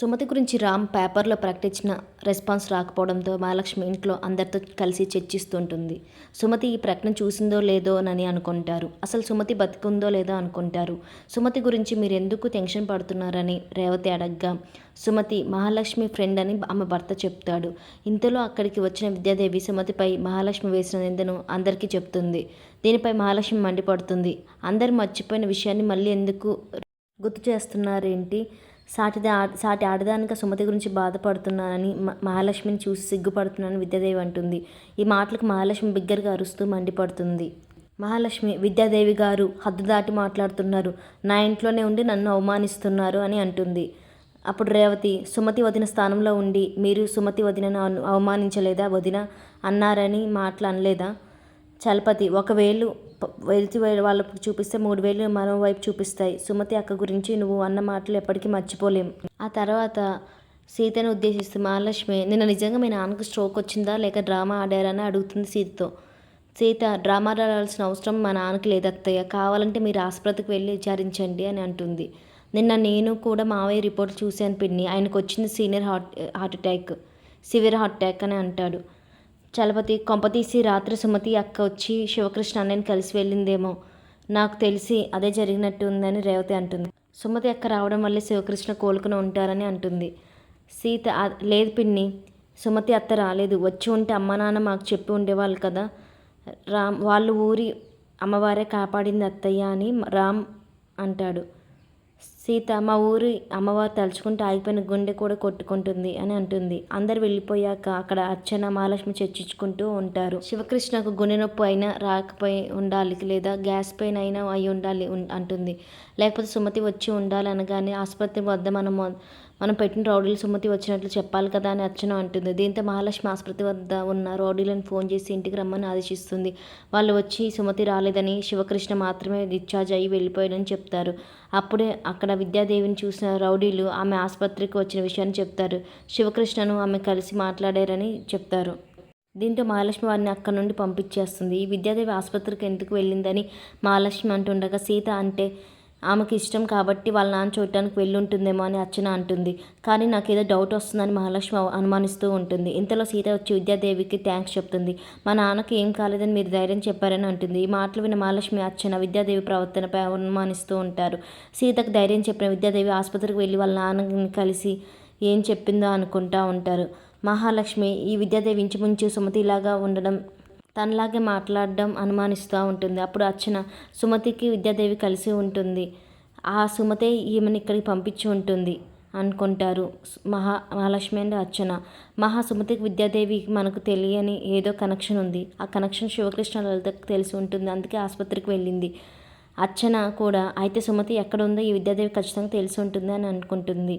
సుమతి గురించి రామ్ పేపర్లో ప్రకటించిన రెస్పాన్స్ రాకపోవడంతో మహాలక్ష్మి ఇంట్లో అందరితో కలిసి చర్చిస్తుంటుంది. సుమతి ఈ ప్రకటన చూసిందో లేదో అని అనుకుంటారు. అసలు సుమతి బతికుందో లేదో అనుకుంటారు. సుమతి గురించి మీరు ఎందుకు టెన్షన్ పడుతున్నారని రేవతి అడగ్గా సుమతి మహాలక్ష్మి ఫ్రెండ్ అని ఆమె భర్త చెప్తాడు. ఇంతలో అక్కడికి వచ్చిన విద్యాదేవి సుమతిపై మహాలక్ష్మి వేసిన నిందను అందరికీ చెప్తుంది. దీనిపై మహాలక్ష్మి మండిపడుతుంది. అందరు మర్చిపోయిన విషయాన్ని మళ్ళీ ఎందుకు గుర్తు చేస్తున్నారేంటి? సాటి సాటి ఆడదానిక సుమతి గురించి బాధపడుతున్నానని మహాలక్ష్మిని చూసి సిగ్గుపడుతున్నానని విద్యాదేవి అంటుంది. ఈ మాటలకు మహాలక్ష్మి బిగ్గరగా అరుస్తూ మండిపడుతుంది. మహాలక్ష్మి విద్యాదేవి గారు హద్దు దాటి మాట్లాడుతున్నారు. నా ఇంట్లోనే ఉండి నన్ను అవమానిస్తున్నారు అని అంటుంది. అప్పుడు రేవతి సుమతి వదిన స్థానంలో ఉండి మీరు సుమతి వదినను అవమానించలేదా వదిన? అన్నారని మాటలు అనలేదా? చలపతి ఒకవేళ వెలితి వాళ్ళకు చూపిస్తే మూడు వేలు మరోవైపు చూపిస్తాయి. సుమతి అక్క గురించి నువ్వు అన్న మాటలు ఎప్పటికీ మర్చిపోలేం. ఆ తర్వాత సీతను ఉద్దేశిస్తూ మహాలక్ష్మి నిన్న నిజంగా మీ నాన్నకు స్ట్రోక్ వచ్చిందా? లేక డ్రామా ఆడారని అడుగుతుంది సీతతో. సీత డ్రామా ఆడాల్సిన అవసరం మా నాన్నకి లేదత్తయ్య కావాలంటే మీరు ఆసుపత్రికి వెళ్ళి విచారించండి అని అంటుంది. నిన్న నేను కూడా మావయ్య రిపోర్ట్ చూశాను పిన్ని. ఆయనకు వచ్చింది senior heart heart attack severe heart attack అని అంటాడు. చలపతి కొంపతీసి రాత్రి సుమతి అక్క వచ్చి శివకృష్ణ అన్నయ్యని కలిసి వెళ్ళిందేమో. నాకు తెలిసి అదే జరిగినట్టు ఉందని రేవతి అంటుంది. సుమతి అక్క రావడం వల్లే శివకృష్ణ కోలుకుని ఉంటారని అంటుంది. సీత లేదు పిన్ని. సుమతి అత్త రాలేదు. వచ్చి ఉంటే అమ్మ నాన్న మాకు చెప్పి ఉండేవాళ్ళు కదా. రామ్ వాళ్ళు ఊరి అమ్మవారే కాపాడింది అత్తయ్య అని రామ్ అంటాడు. సీత మా ఊరి అమ్మవారు తలుచుకుంటే ఆగిపోయిన గుండె కూడా కొట్టుకుంటుంది అని అంటుంది. అందరు వెళ్ళిపోయాక అక్కడ అర్చన మహాలక్ష్మి చర్చించుకుంటూ ఉంటారు. శివకృష్ణకు గుండె నొప్పి అయినా రాకపోయి ఉండాలి లేదా గ్యాస్ పెయిన్ అయినా అయి ఉండాలి అంటుంది. లేకపోతే సుమతి వచ్చి ఉండాలి అనగానే ఆసుపత్రి వద్ద మనం మనం పెట్టిన రౌడీల సుమతి వచ్చినట్లు చెప్పాలి కదా అని అర్చన అంటుంది. దీంతో మహాలక్ష్మి ఆసుపత్రి వద్ద ఉన్న రౌడీలను ఫోన్ చేసి ఇంటికి రమ్మని ఆదేశిస్తుంది. వాళ్ళు వచ్చి సుమతి రాలేదని శివకృష్ణ మాత్రమే డిశ్చార్జ్ అయ్యి వెళ్ళిపోయాడని చెప్తారు. అప్పుడే అక్కడ విద్యాదేవిని చూసిన రౌడీలు ఆమె ఆసుపత్రికి వచ్చిన విషయాన్ని చెప్తారు. శివకృష్ణను ఆమె కలిసి మాట్లాడారని చెప్తారు. దీంతో మహాలక్ష్మి వారిని అక్కడ నుండి పంపించేస్తుంది. ఈ విద్యాదేవి ఆసుపత్రికి ఎందుకు వెళ్ళిందని మహాలక్ష్మి అంటుండగా సీత అంటే ఆమెకి ఇష్టం కాబట్టి వాళ్ళ నాన్న చూడటానికి వెళ్ళి ఉంటుందేమో అని అర్చన అంటుంది. కానీ నాకు ఏదో డౌట్ వస్తుందని మహాలక్ష్మి అనుమానిస్తూ ఉంటుంది. ఇంతలో సీత వచ్చి విద్యాదేవికి థ్యాంక్స్ చెప్తుంది. మా నాన్నకి ఏం కాలేదని మీరు ధైర్యం చెప్పారని అంటుంది. ఈ మాటలు విన్న మహాలక్ష్మి అర్చన విద్యాదేవి ప్రవర్తనపై అనుమానిస్తూ ఉంటారు. సీతకు ధైర్యం చెప్పిన విద్యాదేవి ఆసుపత్రికి వెళ్ళి వాళ్ళ నాన్నని కలిసి ఏం చెప్పిందో అనుకుంటా ఉంటారు. మహాలక్ష్మి ఈ విద్యాదేవి ఇంచుమించు సుమతిలాగా ఉండడం తనలాగే మాట్లాడడం అనుమానిస్తూ ఉంటుంది. అప్పుడు అర్చన సుమతికి విద్యాదేవి కలిసి ఉంటుంది. ఆ సుమతే ఈమెను ఇక్కడికి పంపించి ఉంటుంది అనుకుంటారు మహా మహాలక్ష్మి అండ్ అర్చన. మహా సుమతికి విద్యాదేవి మనకు తెలియని ఏదో కనెక్షన్ ఉంది. ఆ కనెక్షన్ శివకృష్ణ లలితకు తెలిసి ఉంటుంది. అందుకే ఆసుపత్రికి వెళ్ళింది. అర్చన కూడా అయితే సుమతి ఎక్కడ ఉందో ఈ విద్యాదేవి ఖచ్చితంగా తెలిసి ఉంటుంది అని అనుకుంటుంది.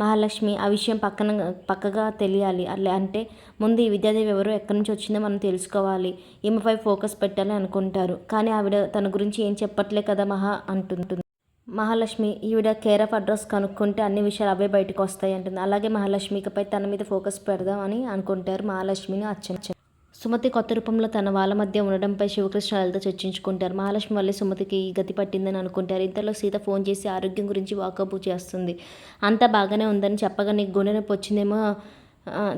మహాలక్ష్మి ఆ విషయం పక్కన పక్కగా తెలియాలి. అలా అంటే ముందు ఈ విద్యాదేవి ఎవరు ఎక్కడి నుంచి వచ్చిందో మనం తెలుసుకోవాలి. ఈమెపై ఫోకస్ పెట్టాలి అనుకుంటారు. కానీ ఆవిడ తన గురించి ఏం చెప్పట్లే కదా మహా అంటుంటుంది. మహాలక్ష్మి ఈవిడ కేర్ ఆఫ్ అడ్రస్ కనుక్కుంటే అన్ని విషయాలు అవే బయటకు వస్తాయి అంటుంది. అలాగే మహాలక్ష్మికపై తన మీద ఫోకస్ పెడదాం అని అనుకుంటారు మహాలక్ష్మిని అర్చన. సుమతి కొత్త రూపంలో తన వాళ్ళ మధ్య ఉండడంపై శివకృష్ణ లలిత చర్చించుకుంటారు. మహాలక్ష్మి వల్లే సుమతికి గతి పట్టిందని అనుకుంటారు. ఇంతలో సీత ఫోన్ చేసి ఆరోగ్యం గురించి వాకబు చేస్తుంది. అంతా బాగానే ఉందని చెప్పగా నీకు గుండె నొప్పి వచ్చిందేమో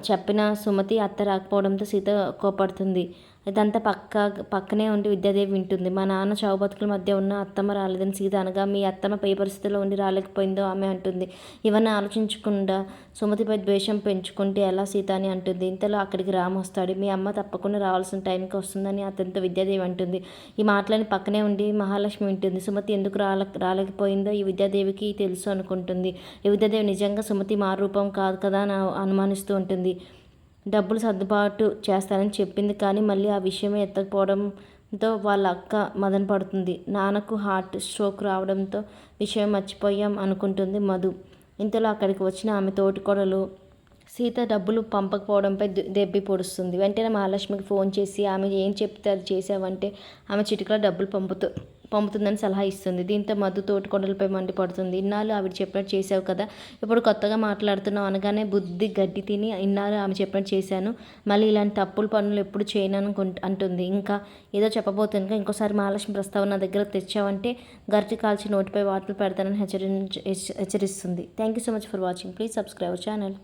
చెప్పిన సుమతి అత్త రాకపోవడంతో సీత కోపడుతుంది. ఇదంతా పక్క పక్కనే ఉండి విద్యాదేవి వింటుంది. మా నాన్న చావు బతుకుల మధ్య ఉన్న అత్తమ్మ రాలేదని సీత అనగా మీ అత్తమ్మ పై పరిస్థితిలో ఉండి రాలేకపోయిందో ఆమె అంటుంది. ఇవన్నీ ఆలోచించకుండా సుమతిపై ద్వేషం పెంచుకుంటే ఎలా సీత అని అంటుంది. ఇంతలో అక్కడికి రామ్ వస్తాడు. మీ అమ్మ తప్పకుండా రావాల్సిన టైంకి వస్తుందని అతనితో విద్యాదేవి అంటుంది. ఈ మాటలని పక్కనే ఉండి మహాలక్ష్మి వింటుంది. సుమతి ఎందుకు రాలే రాలేకపోయిందో ఈ విద్యాదేవికి తెలుసు అనుకుంటుంది. ఈ విద్యాదేవి నిజంగా సుమతి మారూపం కాదు కదా అని అనుమానిస్తూ ఉంటుంది. డబ్బులు సర్దుబాటు చేస్తానని చెప్పింది కానీ మళ్ళీ ఆ విషయమే ఎత్తకపోవడంతో వాళ్ళ అక్క మదన పడుతుంది. నాన్నకు హార్ట్ స్ట్రోక్ రావడంతో విషయం మర్చిపోయాం అనుకుంటుంది మధు. ఇంతలో అక్కడికి వచ్చిన ఆమె తోటికోడలు సీత డబ్బులు పంపకపోవడంపై దెబ్బి పొడుస్తుంది. వెంటనే మహాలక్ష్మికి ఫోన్ చేసి ఆమె ఏం చెప్తే అది చేసావంటే ఆమె చిటికలో డబ్బులు పంపుతూ పంపుతుందని సలహా ఇస్తుంది. దీంతో మధు తోటికొండలపై మండిపడుతుంది. ఇన్నాళ్ళు ఆవిడ చెప్పినట్టు చేసావు కదా. ఇప్పుడు కొత్తగా మాట్లాడుతున్నావు అనగానే బుద్ధి గడ్డి తిని ఇన్నాళ్ళు ఆమె చెప్పినట్టు చేశాను. మళ్ళీ ఇలాంటి తప్పుల పనులు ఎప్పుడు చేయను అంటుంది. ఇంకా ఏదో చెప్పబోతుంది ఇంకోసారి మహాలక్ష్మి ప్రస్తావన నా దగ్గర తెచ్చావంటే గరిటి కాల్చి నోటిపై వాటిని పెడతానని హెచ్చరి హెచ్చరిస్తుంది. Thank you so much for watching please subscribe channel